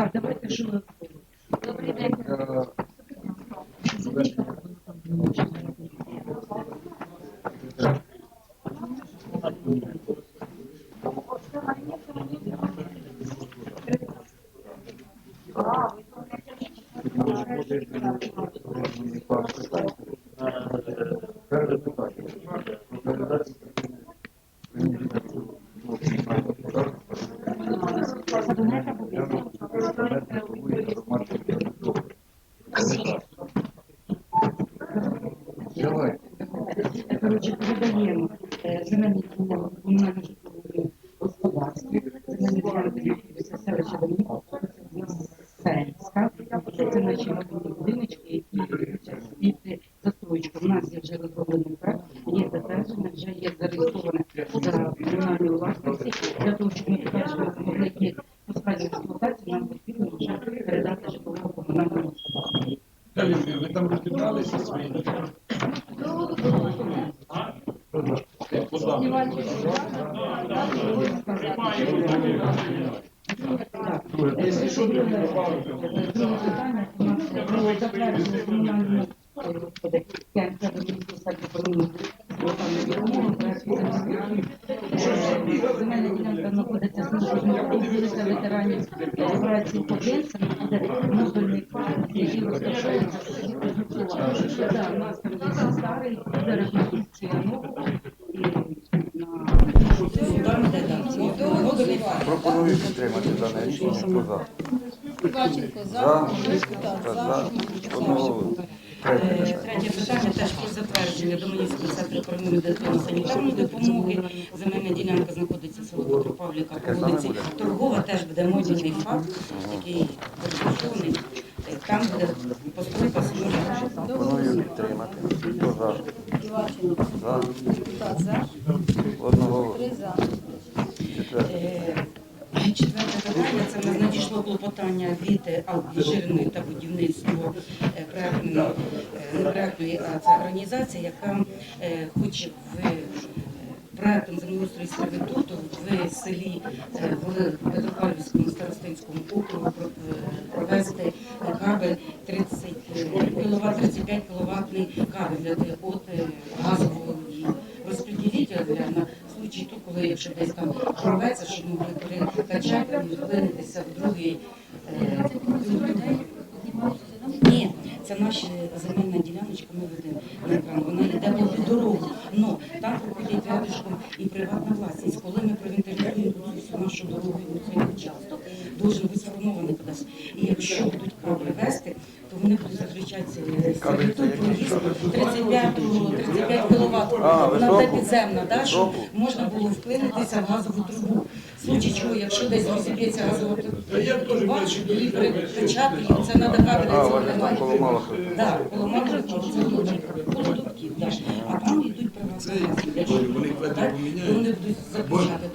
Так, давайте що. Добрий день. Коротше, передаємо е, земельні ділянки комунального житлового господарства, земельні ділянки від селища Сенська. Це наші мобільні будиночки, які під застройку. У нас є вже розроблений проект, є затвердження, вже є зареєстроване за комунальною власності. Для того, щоб ми подальше змогли їх в експлуатацію, нам потрібно вже передати житлового комунального господарства. Ви там розібралися свої? Якщо що, друге питання, у нас про затвердження комунальної господи, я це до міністру садку допомогу, земельна ділянка знаходиться ветеранів Побєд, буде модульний парк, який. Так, у нас там старий, буде реконструкція нового, і на там, де там, модульний парк. Пропоную підтримати дане рішення. Хто за? Іванченко За. за, депутат За. Одного. Е, питання. Третє питання теж про затвердження Доманівського центру первинної медико-санітарної допомоги. Земельна ділянка знаходиться село Петропавлівка по саме вулиці буде? Торгова, теж буде модульний факт, який розташований. Е, Там буде постройка служби. Пропоную підтримати. Хто за? Депутат за, Одного. три за. Е, Четверте питання це нас надійшло клопотання від Алжирної та будівництво е, проектної, е, не проектної, а це організація, яка е, хоче в е, проектом землеустрою сервітуту в селі е, в старостинському округу е, провести е, кабель 30 кВт, 35 кВт кабель для е, от е, газового розподілителя для на случай тут, коли якщо десь там прорветься, щоб могли перекачати і вклинитися в другий. е, ні, це наша земельна діляночка, ми ведемо на екран. Вона йде по дорогу. Но там проходять рядишком і приватна власність. Коли ми проінтерв'юємо всю нашу дорогу і цей участок, дуже бути сформований. І якщо будуть кабель вести, то вони будуть заключатися сервітут проїзд 35 35 кВт. Вона високу? підземна, да, щоб можна було вклинитися в газову трубу. В случай чого, якщо десь розіб'ється газова труба, щоб її перекачати, її це треба кабель цього немає. Так, це внутрі, коло. А там йдуть поміняють. Вони будуть заключати.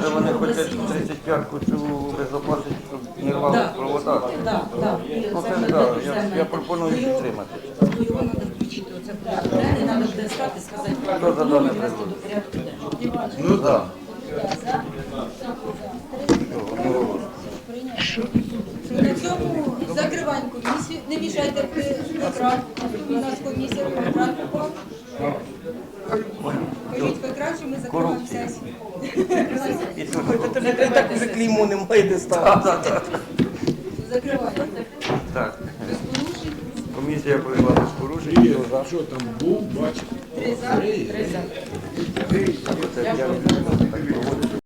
Що вони що хочуть 35-ку цю безопасити, щоб не рвали провода. так, так. Ну, я- пропоную Ну, підтримати. ну, Його треба включити, треба сказати, ну, і ввести предложення? до порядку. Ну так. На цьому закриваємо комісію. Не мішайте екран. У нас комісія екран попав. Кажіть екран, що ми закриваємо сесію. Так уже клеймо немає де ставити. Закриваємо. Так. Комісія провела без порушень. Є, Що там був, бачив. Три за. Я так проводити.